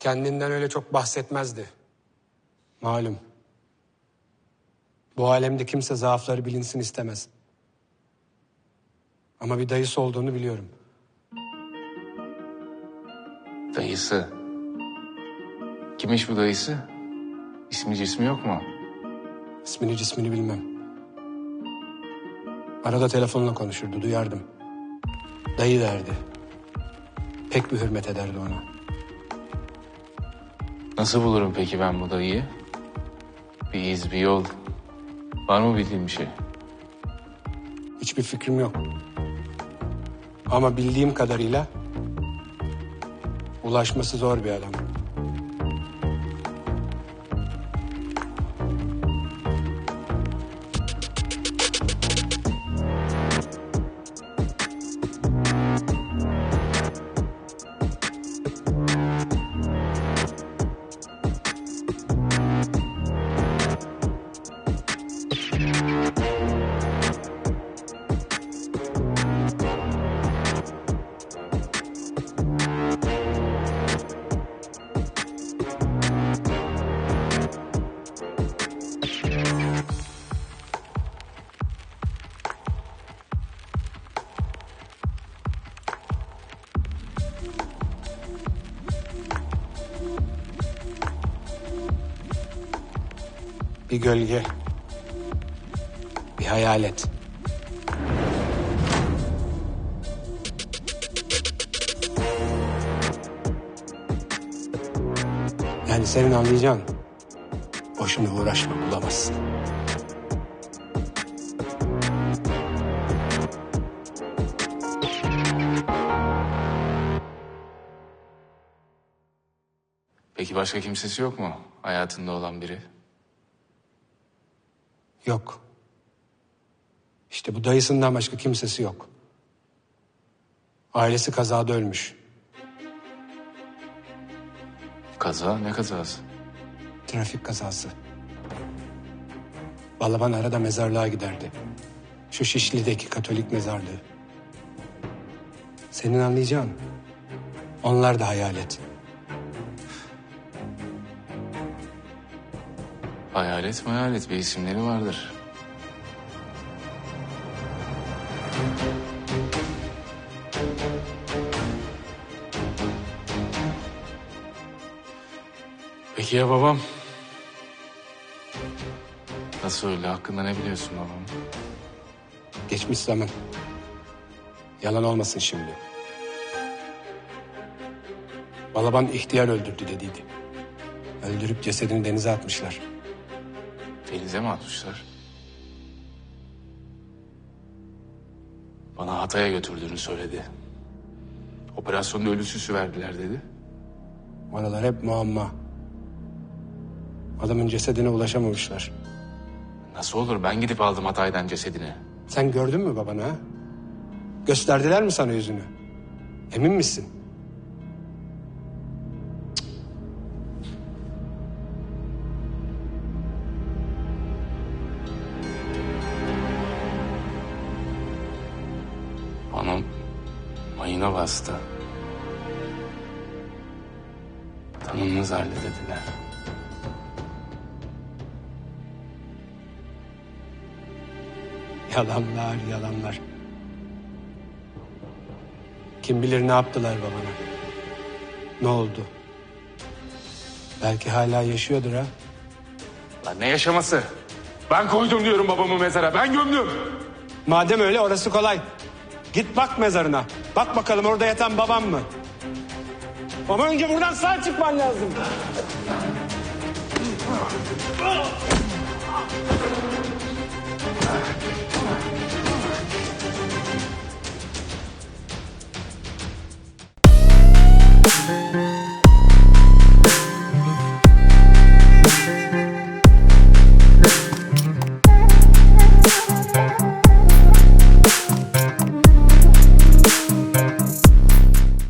Kendinden öyle çok bahsetmezdi. Malum. Bu alemde kimse zaafları bilinsin istemez. Ama bir dayısı olduğunu biliyorum. Dayısı. Kimmiş bu dayısı? İsmi cismi yok mu? İsmini cismini bilmem. Arada telefonla konuşurdu, duyardım. Dayı derdi. Pek bir hürmet ederdi ona. Nasıl bulurum peki ben bu dayıyı? Bir iz, bir yol. Var mı bildiğin bir şey? Hiçbir fikrim yok. Ama bildiğim kadarıyla ulaşması zor bir adam. Bir gölge. Bir hayalet. Yani senin anlayacağın boşuna uğraşma bulamazsın. Peki başka kimsesi yok mu? Hayatında olan biri. Yok. İşte bu dayısından başka kimsesi yok. Ailesi kazada ölmüş. Kaza ne kazası? Trafik kazası. Balaban arada mezarlığa giderdi. Şu Şişli'deki Katolik mezarlığı. Senin anlayacağın. Onlar da hayalet. Hayalet hayalet bir isimleri vardır. Peki ya babam? Nasıl öyle? Hakkında ne biliyorsun babam? Geçmiş zaman. Yalan olmasın şimdi. Balaban ihtiyar öldürdü dediydi. Öldürüp cesedini denize atmışlar. Denize mi atmışlar? Bana Hatay'a götürdüğünü söyledi. Operasyonda ölü süsü verdiler dedi. Oralar hep muamma. Adamın cesedine ulaşamamışlar. Nasıl olur? Ben gidip aldım Hatay'dan cesedini. Sen gördün mü babanı ha? Gösterdiler mi sana yüzünü? Emin misin? Mayına bastı. Tanınmaz halde dediler. Yalanlar, yalanlar. Kim bilir ne yaptılar babana? Ne oldu? Belki hala yaşıyordur ha? Lan ne yaşaması? Ben koydum diyorum babamı mezara. Ben gömdüm. Madem öyle orası kolay. Git bak mezarına. Bak bakalım orada yatan babam mı? Ama önce buradan sağ çıkman lazım.